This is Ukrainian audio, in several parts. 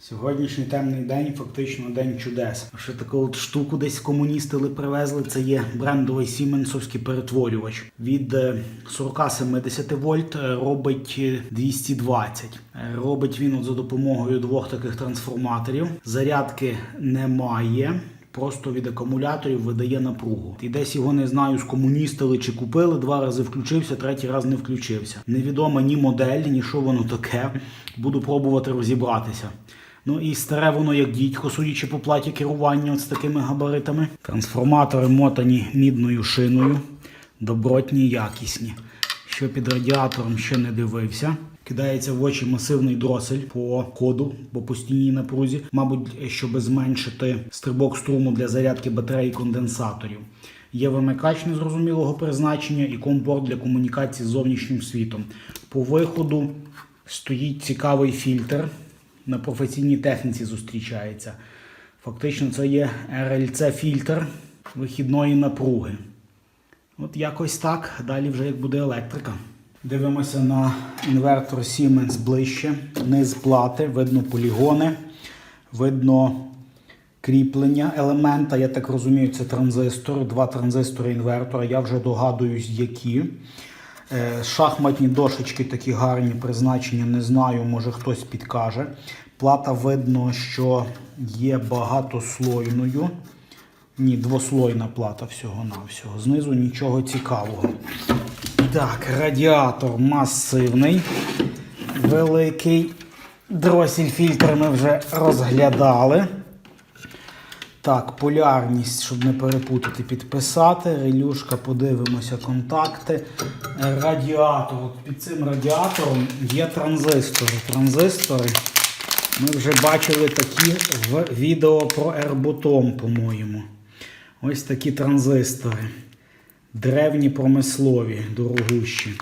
Сьогоднішній темний день фактично день чудес. Ще таку от штуку десь комуністи привезли. Це є брендовий сіменсовський перетворювач. Від е, 40-70 вольт е, робить е, 220. Е, Робить він от за допомогою двох таких трансформаторів. Зарядки немає. Просто від акумуляторів видає напругу. І десь його не знаю, скомуністили чи купили. Два рази включився, третій раз не включився. Невідома ні модель, ні що воно таке. Буду пробувати розібратися. Ну і старе воно як дідько, судячи по платі керування от з такими габаритами. Трансформатори мотані мідною шиною, добротні, якісні. Що під радіатором ще не дивився. Кидається в очі масивний дросель по коду, по постійній напрузі, мабуть, щоб зменшити стрибок струму для зарядки батарей конденсаторів. Є вимикач незрозумілого призначення і компорт для комунікації з зовнішнім світом. По виходу стоїть цікавий фільтр. На професійній техніці зустрічається. Фактично, це є РЛЦ-фільтр вихідної напруги. От якось так. Далі вже як буде електрика. Дивимося на інвертор Siemens ближче. Низ плати, видно полігони, видно кріплення елемента. Я так розумію, це транзистори, два транзистори інвертора. Я вже догадуюсь, які. Е, Шахматні дошечки такі гарні призначення, не знаю, може хтось підкаже. Плата видно, що є багатослойною. Ні, двослойна плата всього-навсього. Знизу нічого цікавого. Так, радіатор масивний, великий. Дросіль фільтр ми вже розглядали. Так, полярність, щоб не перепутати, підписати. Релюшка, подивимося контакти. Е, Радіатор. Під цим радіатором є транзистори. Транзистори ми вже бачили такі в відео про Ерботом, по-моєму. Ось такі транзистори. Древні промислові, дорогущі.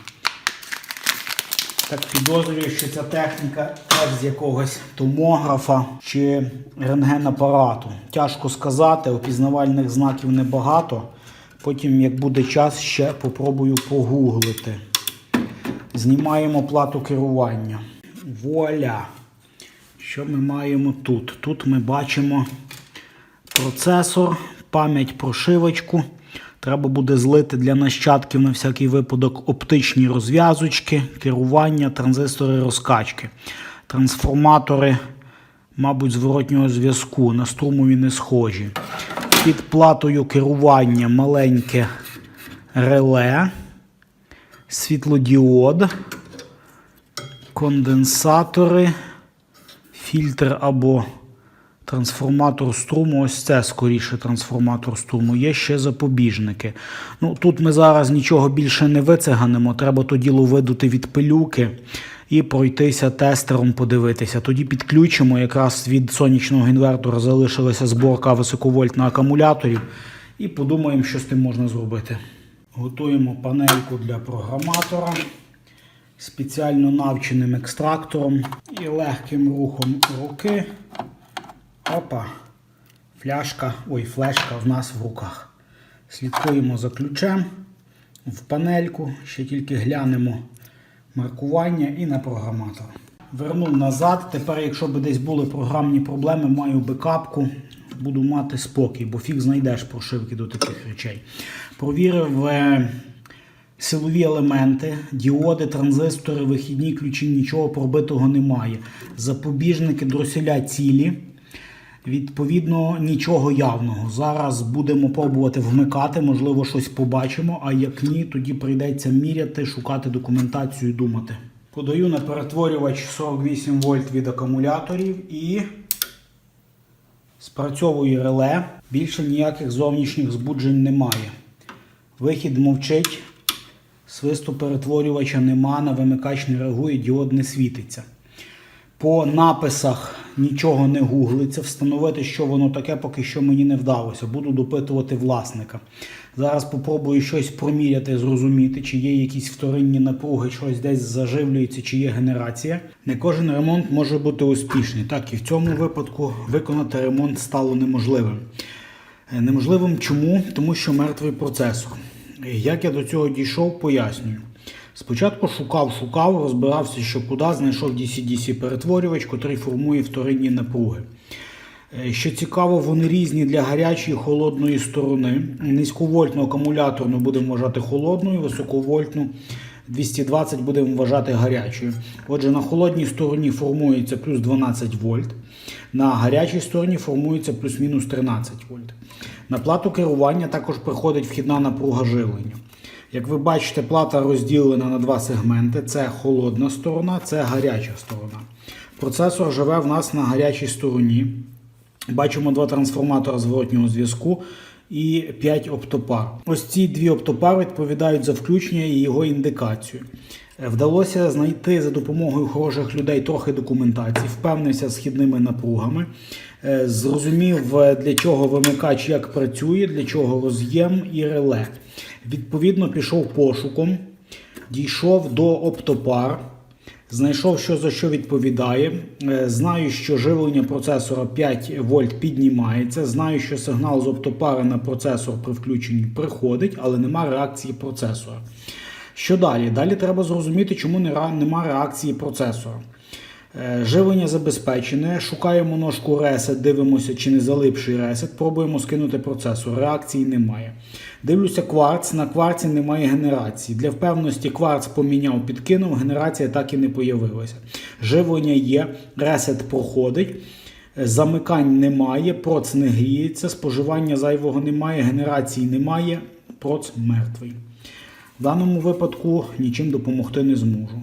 Так підозрюю, що ця техніка теж з якогось томографа чи рентгенапарату. Тяжко сказати, опізнавальних знаків небагато. Потім, як буде час, ще попробую погуглити. Знімаємо плату керування. Вуаля! Що ми маємо тут? Тут ми бачимо процесор, пам'ять прошивочку. Треба буде злити для нащадків на всякий випадок оптичні розв'язочки, керування, транзистори розкачки. Трансформатори, мабуть, зворотнього зв'язку. На струмові не схожі. Під платою керування маленьке реле, світлодіод, конденсатори, фільтр або Трансформатор струму, ось це скоріше трансформатор струму. Є ще запобіжники. Ну, Тут ми зараз нічого більше не вициганимо. Треба то діло видути від пилюки і пройтися тестером, подивитися. Тоді підключимо. Якраз від сонячного інвертора залишилася зборка високовольтна акумуляторів. І подумаємо, що з тим можна зробити. Готуємо панельку для програматора спеціально навченим екстрактором і легким рухом руки. Опа, фляшка, ой, флешка в нас в руках. Слідкуємо за ключем в панельку, ще тільки глянемо маркування і на програматор. Вернув назад. Тепер, якщо б десь були програмні проблеми, маю бекапку, буду мати спокій, бо фіг знайдеш прошивки до таких речей. Провірив е, силові елементи, діоди, транзистори, вихідні ключі, нічого пробитого немає. Запобіжники дроселя цілі. Відповідно, нічого явного. Зараз будемо пробувати вмикати, можливо, щось побачимо, а як ні, тоді прийдеться міряти, шукати документацію і думати. Подаю на перетворювач 48 вольт від акумуляторів і спрацьовує реле. Більше ніяких зовнішніх збуджень немає. Вихід мовчить, свисту перетворювача нема, на вимикач не реагує, діод не світиться. По написах нічого не гуглиться. Встановити, що воно таке, поки що мені не вдалося. Буду допитувати власника. Зараз попробую щось проміряти, зрозуміти, чи є якісь вторинні напруги, щось десь заживлюється, чи є генерація. Не кожен ремонт може бути успішний. Так, і в цьому випадку виконати ремонт стало неможливим. Е, Неможливим чому? Тому що мертвий процесор. Як я до цього дійшов, пояснюю. Спочатку шукав, шукав, розбирався, що куди, знайшов DC-DC перетворювач, котрий формує вторинні напруги. Е, Що цікаво, вони різні для гарячої і холодної сторони. Низьковольтну акумуляторну будемо вважати холодною, високовольтну 220 будемо вважати гарячою. Отже, на холодній стороні формується плюс 12 вольт, на гарячій стороні формується плюс-мінус 13 вольт. На плату керування також приходить вхідна напруга живлення. Як ви бачите, плата розділена на два сегменти: це холодна сторона, це гаряча сторона. Процесор живе в нас на гарячій стороні. Бачимо два трансформатора зворотнього зв'язку і 5 оптопар. Ось ці дві оптопари відповідають за включення і його індикацію. Вдалося знайти за допомогою хороших людей трохи документації, впевнився з хідними напругами, е, зрозумів, е, для чого вимикач як працює, для чого роз'єм і реле. Відповідно, пішов пошуком, дійшов до оптопар. Знайшов, що за що відповідає. Е, Знаю, що живлення процесора 5 вольт піднімається. Знаю, що сигнал з оптопари на процесор при включенні приходить, але нема реакції процесора. Що далі? Далі треба зрозуміти, чому нема реакції процесора. Е, Живлення забезпечене, шукаємо ножку ресет, дивимося, чи не залипший ресет, пробуємо скинути процесор. Реакції немає. Дивлюся кварц, на кварці немає генерації. Для впевненості кварц поміняв, підкинув, генерація так і не появилася. Живлення є, ресет проходить. Замикань немає, проц не гріється, споживання зайвого немає, генерації немає, проц мертвий. В даному випадку нічим допомогти не зможу.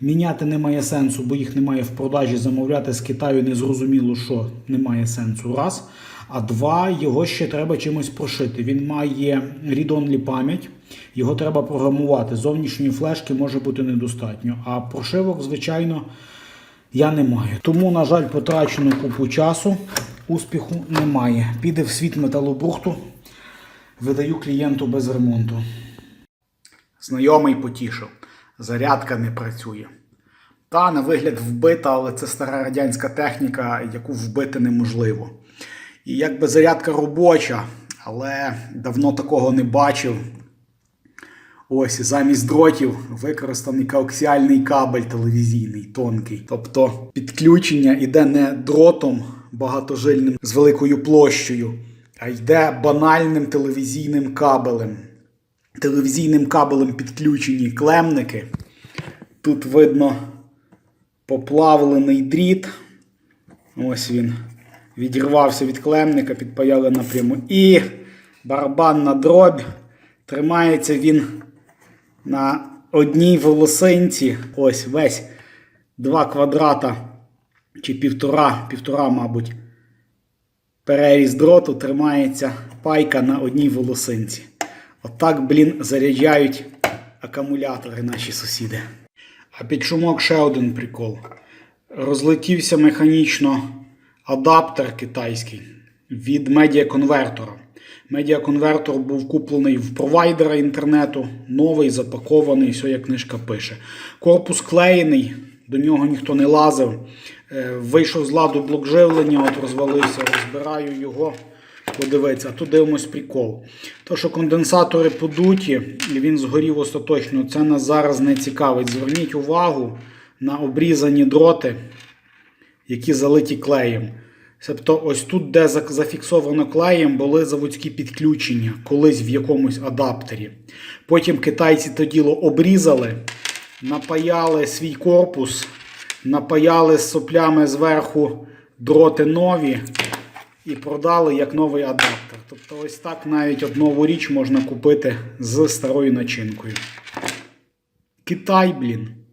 Міняти немає сенсу, бо їх немає в продажі. Замовляти з Китаю незрозуміло, що немає сенсу. Раз. А два, його ще треба чимось прошити. Він має read-only пам'ять, його треба програмувати. Зовнішньої флешки може бути недостатньо. А прошивок, звичайно, я не маю. Тому, на жаль, потрачено купу часу, успіху немає. Піде в світ металобрухту, видаю клієнту без ремонту. Знайомий потішив. Зарядка не працює. Та на вигляд вбита, але це стара радянська техніка, яку вбити неможливо. І якби зарядка робоча, але давно такого не бачив. Ось замість дротів використаний коаксіальний кабель телевізійний, тонкий. Тобто підключення йде не дротом багатожильним з великою площею, а йде банальним телевізійним кабелем. Телевізійним кабелем підключені клемники. Тут видно поплавлений дріт. Ось він відірвався від клемника, підпаяли напряму. І барабанна дробь. Тримається він на одній волосинці. Ось весь 2 квадрата чи півтора, півтора, мабуть, переріз дроту тримається пайка на одній волосинці. Отак, блін, заряджають акумулятори наші сусіди. А під шумок ще один прикол. Розлетівся механічно адаптер китайський від медіаконвертора. Медіаконвертор був куплений в провайдера інтернету, новий, запакований, все як книжка пише. Корпус клеєний, до нього ніхто не лазив. Е, Вийшов з ладу блок живлення, от розвалився, розбираю його. Подивитися, а тут дивимось прикол. То, що конденсатори подуті, і він згорів остаточно, це нас зараз не цікавить. Зверніть увагу на обрізані дроти, які залиті клеєм. Тобто, ось тут, де зафіксовано клеєм, були заводські підключення колись в якомусь адаптері. Потім китайці то діло обрізали, напаяли свій корпус, напаяли з соплями зверху дроти нові і продали як новий адаптер. Тобто, ось так навіть от нову річ можна купити з старою начинкою. Китай, блін.